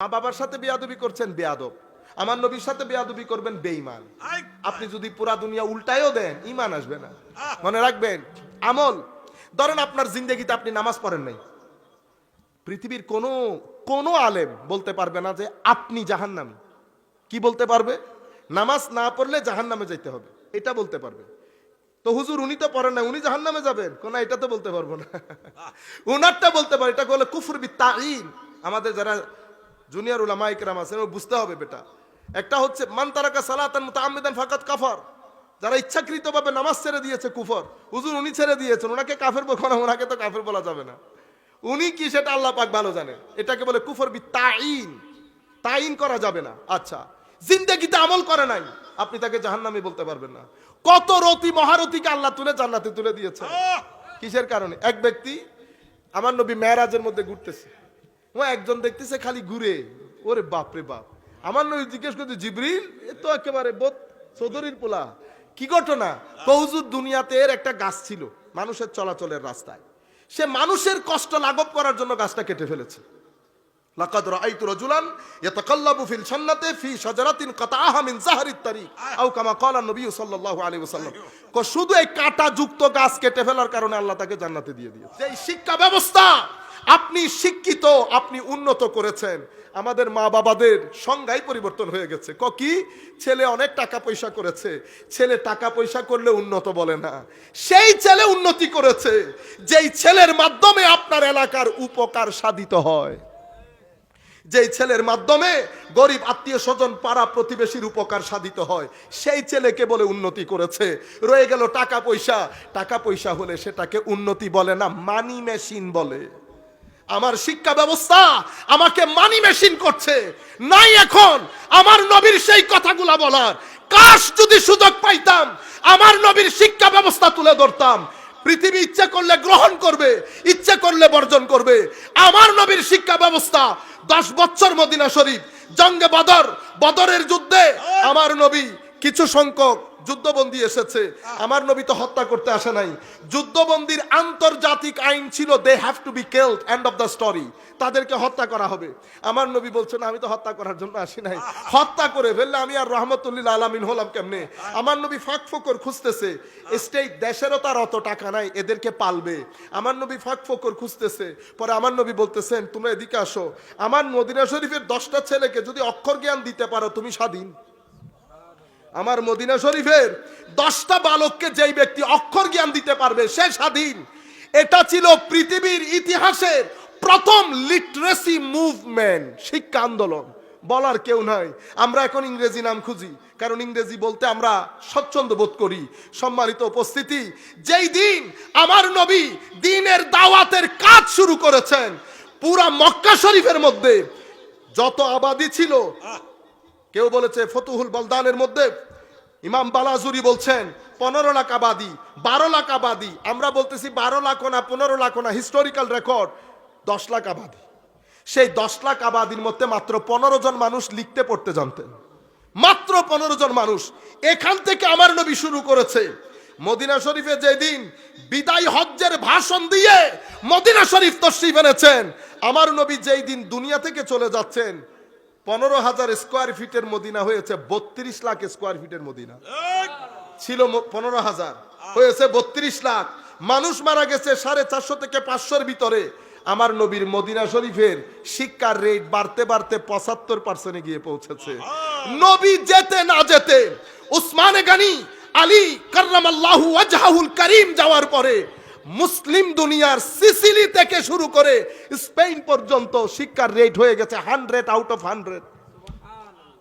মা বাবার সাথে বেয়াদবি করছেন বেয়াদব। আমার নবীর সাথে বেয়াদবি করবেন বেঈমান। আপনি যদি পুরা দুনিয়া উল্টায়ও দেন ইমান আসবে না। মনে রাখবেন আমল ধরেন আপনার জিন্দগিতে আপনি নামাজ পড়েন নাই। পৃথিবীর কোনো কোনো আলেম বলতে পারবে না যে আপনি জাহান্নামী। কি বলতে পারবে? নামাজ না পড়লে জাহান্নামে যাইতে হবে। এটা বলতে পারবে। তো হুজুর উনি তো পড়েন না উনি জাহান্নামে যাবেন? কোন এটা তো বলতে পারব না। উনারটা বলতে পারে এটা বলে কুফর বিত্তাইন আমাদের যারা জুনিয়র উলামা ইকরাম আছেন ও বুঝতে হবে বেটা। একটা হচ্ছে মান তারাকা সালাতান মুতাআম্মিদান ফাকাত কাফার। যারা ইচ্ছাকৃতভাবে নামাজ ছেড়ে দিয়েছে কুফর হুজুর উনি ছেড়ে দিয়েছেন ওনাকে কাফের বলব না ওনাকে তো কাফের বলা যাবে না। উনি কি সেটা আল্লাহ পাক ভালো জানে। এটাকে বলে কুফর বি তাইন তাইন করা যাবে না। আচ্ছা জিন্দেগিতে আমল করে নাই আপনি তাকে জাহান্নামী বলতে পারবেন না। কত রতি মহারথীকে আল্লাহ তুলে জান্নাতে তুলে দিয়েছে। কিসের কারণে? এক ব্যক্তি আমার নবী মেয়েরাজের মধ্যে ঘুরতেছে। ও একজন দেখতেছে খালি ঘুরে। ওরে বাপরে বাপ। আমার নবী জিজ্ঞেস করছে, জিবরিল, এ তো একেবারে বোধ চৌধুরীর পোলা। কি ঘটনা? কৌজুর দুনিয়াতে এর একটা গাছ ছিল, মানুষের চলাচলের রাস্তায়। সে মানুষের কষ্ট লাঘব করার জন্য গাছটা কেটে ফেলেছে। লাকাদ রাআইতু রাজুলান ইয়াতাকাল্লাবু ফিল জান্নাতি ফি শাজারাতিন কাতাআহা মিন জাহরিত তারিক। আও কামা ক্বালা নবী সাল্লাল্লাহু আলাইহি ওয়াসাল্লাম। কো শুধু এই কাটা যুক্ত গাছ কেটে ফেলার কারণে আল্লাহ তাকে জান্নাতে দিয়ে দিয়েছে। এই শিক্ষা ব্যবস্থা আপনি শিক্ষিত, আপনি উন্নত করেছেন, আমাদের মা বাবাদের সংজ্ঞাই পরিবর্তন হয়ে গেছে। ক কি? ছেলে অনেক টাকা পয়সা করেছে। ছেলে টাকা পয়সা করলে উন্নত বলে না। সেই ছেলে উন্নতি করেছে, যেই ছেলের মাধ্যমে আপনার এলাকার উপকার সাধিত হয়। যেই ছেলের মাধ্যমে গরিব আত্মীয় স্বজন পাড়া প্রতিবেশীর উপকার সাধিত হয়, সেই ছেলেকে বলে উন্নতি করেছে। রয়ে গেল টাকা পয়সা। টাকা পয়সা হলে সেটাকে উন্নতি বলে না মানি মেশিন বলে। আমার শিক্ষা ব্যবস্থা আমাকে মানি মেশিন করছে। নাই এখন, আমার নবীর সেই কথাগুলা বলার। কাশ যদি সুযোগ পাইতাম, আমার নবীর শিক্ষা ব্যবস্থা তুলে ধরতাম। পৃথিবী ইচ্ছা করলে গ্রহণ করবে ইচ্ছা করলে বর্জন করবে। আমার নবীর শিক্ষা ব্যবস্থা দশ বছর মদিনা শরীফ জঙ্গে বদর বদরের যুদ্ধে আমার নবী কিছু সংখ্যক যুদ্ধবন্দী এসেছে। আমার নবী তো হত্যা করতে আসে নাই। যুদ্ধবন্দির আন্তর্জাতিক আইন ছিল they have to be killed end of the story তাদেরকে হত্যা করা হবে। আমার নবী বলছেন আমি তো হত্যা করার জন্য আসি নাই। হত্যা করে ফেললে আমি আর রহমতুল্লিল আলামিন হলাম কেমনে? আমার নবী ফাঁক ফোকর খুঁজতেছে। স্টেট দেশেরও তার অত টাকা নাই এদেরকে পালবে। আমার নবী ফাঁক ফোকর খুঁজতেছে। পরে আমার নবী বলতেছেন তোমরা এদিকে আসো। আমার মদিনা শরীফের দশটা ছেলেকে যদি অক্ষর জ্ঞান দিতে পারো তুমি স্বাধীন। আমার মদিনা শরীফের দশটা বালককে যেই ব্যক্তি অক্ষর জ্ঞান দিতে পারবে, সে স্বাধীন। এটা ছিল পৃথিবীর ইতিহাসের প্রথম লিটারেসি মুভমেন্ট শিক্ষা আন্দোলন। বলার কেউ নাই। আমরা এখন ইংরেজি নাম খুঁজি, কারণ ইংরেজি বলতে আমরা স্বচ্ছন্দ বোধ করি। সম্মানিত উপস্থিতি, যেই দিন আমার নবী দিনের দাওয়াতের কাজ শুরু করেছেন, পুরা মক্কা শরীফের মধ্যে যত আবাদি ছিল কেউ বলেছে ফতুহুল বলদানের মধ্যে ইমাম বালাজুরি বলছেন পনেরো লাখ আবাদি, বারো লাখ আবাদি। আমরা বলতেছি বারো লাখ না, পনেরো লাখ না হিস্টোরিক্যাল রেকর্ড দশ লাখ আবাদি। সেই দশ লাখ আবাদির মধ্যে মাত্র পনেরো জন মানুষ লিখতে, পড়তে জানতেন। মাত্র পনেরো জন মানুষ এখান থেকে আমার নবী শুরু করেছে। মদিনা শরীফে যেদিন বিদায় হজ্জের ভাষণ দিয়ে মদিনা শরীফ তশ্রী এনেছেন, আমার নবী যেই দিন দুনিয়া থেকে চলে যাচ্ছেন পনেরো হাজার স্কোয়ার ফিটের মদিনা হয়েছে বত্রিশ লাখ স্কোয়ার ফিটের মদিনা। ছিল পনেরো হাজার হয়েছে বত্রিশ লাখ। মানুষ মারা গেছে সাড়ে চারশো থেকে পাঁচশোর ভিতরে। আমার নবীর মদিনা শরীফের শিক্ষার রেট বাড়তে বাড়তে পঁচাত্তর পার্সেন্টে গিয়ে পৌঁছেছে। নবী যেতে না যেতে উসমানে গানি আলী কার্রাম আল্লাহু আজহাহুল করিম যাওয়ার পরে মুসলিম দুনিয়ার সিসিলি থেকে শুরু করে স্পেন পর্যন্ত শিক্ষার রেট হয়ে গেছে হান্ড্রেড আউট অফ হান্ড্রেড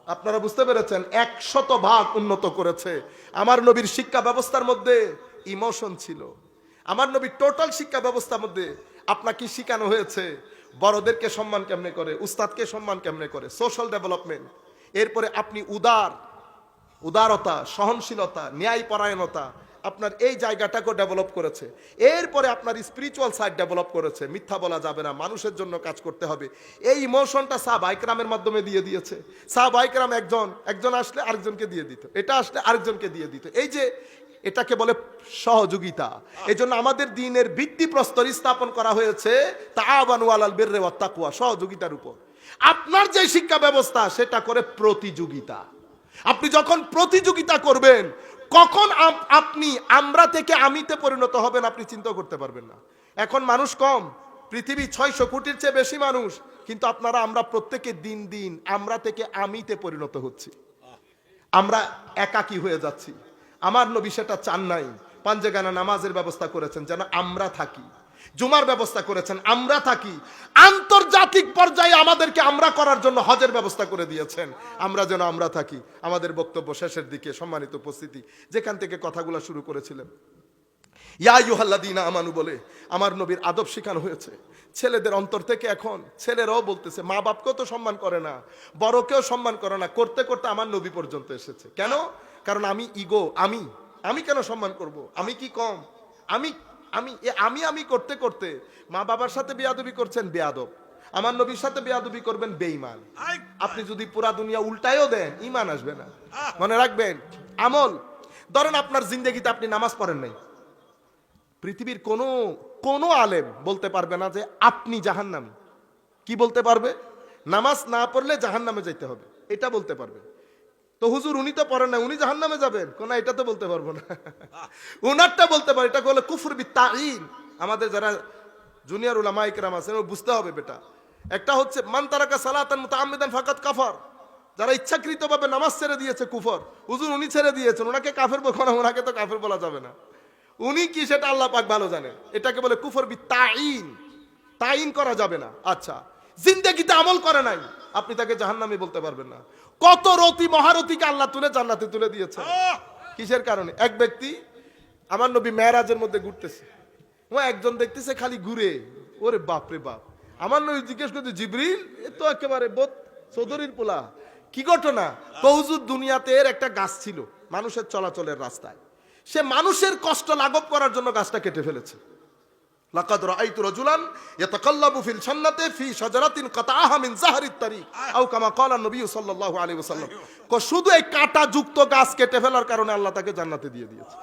আপনারা বুঝতে পেরেছেন, একশত ভাগ উন্নত করেছে। আমার নবীর শিক্ষা ব্যবস্থার মধ্যে ইমোশন ছিল। আমার নবীর টোটাল শিক্ষা ব্যবস্থার মধ্যে আপনাকে শিখানো হয়েছে? বড়দেরকে সম্মান কেমনে করে? উস্তাদকে সম্মান কেমনে করে? সোশ্যাল ডেভেলপমেন্ট এরপরে আপনি উদার, উদারতা, সহনশীলতা, ন্যায়পরায়ণতা আপনার এই জায়গাটাকেও ডেভেলপ করেছে। এরপরে আপনার স্পিরিচুয়াল সাইড ডেভেলপ করেছে। মিথ্যা বলা যাবে না মানুষের জন্য কাজ করতে হবে। এই ইমোশনটা সাহ বাইকরামের মাধ্যমে দিয়ে দিয়েছে। সাহ বাইকরাম একজন একজন আসলে আরেকজনকে দিয়ে দিত। এটা আসলে আরেকজনকে দিয়ে দিত। এই যে এটাকে বলে সহযোগিতা। এই জন্য আমাদের দিনের ভিত্তি প্রস্তর স্থাপন করা হয়েছে তাআবানু আলাল বিররি তাকওয়া সহযোগিতার উপর। আপনার যে শিক্ষা ব্যবস্থা সেটা করে প্রতিযোগিতা। আপনি যখন প্রতিযোগিতা করবেন কখন আপনি, আমরা থেকে আমিতে পরিণত হবেন আপনি চিন্তা করতে পারবেন না। এখন মানুষ কম, পৃথিবী ছয়শো কোটির চেয়ে বেশি মানুষ, কিন্তু আপনারা, আমরা প্রত্যেকে দিন দিন আমরা থেকে আমিতে পরিণত হচ্ছি। আমরা একাকি হয়ে যাচ্ছি। আমার নবী সেটা চান নাই। পাঞ্জেগানা নামাজের ব্যবস্থা করেছেন যেন আমরা থাকি। জুমার ব্যবস্থা করেছেন, আমরা থাকি। আন্তর্জাতিক পর্যায়ে আমাদেরকে আমরা করার জন্য হজের ব্যবস্থা করে দিয়েছেন। আমরা যেন আমরা থাকি। আমাদের বক্তব্য শেষের দিকে সম্মানিত উপস্থিতি, যেখান থেকে কথাগুলো শুরু করেছিলেন। ইয়া ইউহাল্লাদিনা আমানু বলে, আমার নবীর আদব শেখানো হয়েছে। ছেলেদের অন্তর থেকে এখন ছেলেরাও বলতেছে, মা বাপকেও তো সম্মান করে না, বড়কেও সম্মান করে না, করতে করতে আমার নবী পর্যন্ত এসেছে। কেন? কারণ আমি ইগো, আমি আমি কেন সম্মান করব? আমি কি কম? আমি আমি আমি আমি করতে করতে মা বাবার সাথে বেয়াদবি করছেন বেয়াদব। আমার নবীর সাথে বেয়াদবি করবেন বেঈমান। আপনি যদি পুরা দুনিয়া উল্টায়ও দেন ইমান আসবে না। মনে রাখবেন আমল ধরেন আপনার জিন্দগিতে আপনি নামাজ পড়েন নাই। পৃথিবীর কোনো কোনো আলেম বলতে পারবে না যে আপনি জাহান্নামী। কি বলতে পারবে? নামাজ না পড়লে জাহান্নামে যেতে হবে। এটা বলতে পারবে। তো হুজুর উনি তো পড়েন না, উনি জাহান্নামে যাবেন। কোন এটা তো বলতে পারব না। উনারটা বলতে পারে, এটা বলে কুফর বি তাইন আমাদের যারা জুনিয়র উলামা ইকরাম আছেন বুঝতে হবে বেটা। একটা হচ্ছে, মান তারাকা সালাতান মুতাআম্মিদান ফাকাত কাফার। যারা ইচ্ছাকৃতভাবে নামাজ ছেড়ে দিয়েছে কুফর, হুজুর উনি ছেড়ে দিয়েছেন ওনাকে কাফের বলব না ওনাকে তো কাফের বলা যাবে না। উনি কি সেটা আল্লাহ পাক ভালো জানেন। এটাকে বলে কুফর বি তাইন তাইন করা যাবে না। আচ্ছা জিন্দেগিতে আমল করে নাই। আপনি তাকে জাহান্নামী বলতে পারবেন না। কত রতি মহারথীকে আল্লাহ তুলে জান্নাতে তুলে দিয়েছে। কিসের কারণে? এক ব্যক্তি আমার নবী মেয়েরাজের মধ্যে ঘুরতেছে। ও একজন দেখতেছে খালি ঘুরে। ওরে বাপ রে বাপ। আমার নবী জিজ্ঞেস করতে জিবরিল এ তো একেবারে বোধ চৌধুরীর পোলা। কি ঘটনা? কৌজুর দুনিয়াতে এর একটা গাছ ছিল মানুষের চলাচলের রাস্তায়। সে মানুষের কষ্ট লাঘব করার জন্য গাছটা কেটে ফেলেছে। লাকাদ রাআইতু রাজুলান ইয়াতাকাল্লাবু ফিল জান্নাতি ফি শাজারাতিন কাতাআহা মিন জাহরিত তারিক। আও কামা ক্বালা নবী সাল্লাল্লাহু আলাইহি ওয়াসাল্লাম। কো, শুধু এই কাঁটা যুক্ত গাছ কেটে ফেলার কারণে আল্লাহ তাকে জান্নাতে দিয়ে দিয়েছে।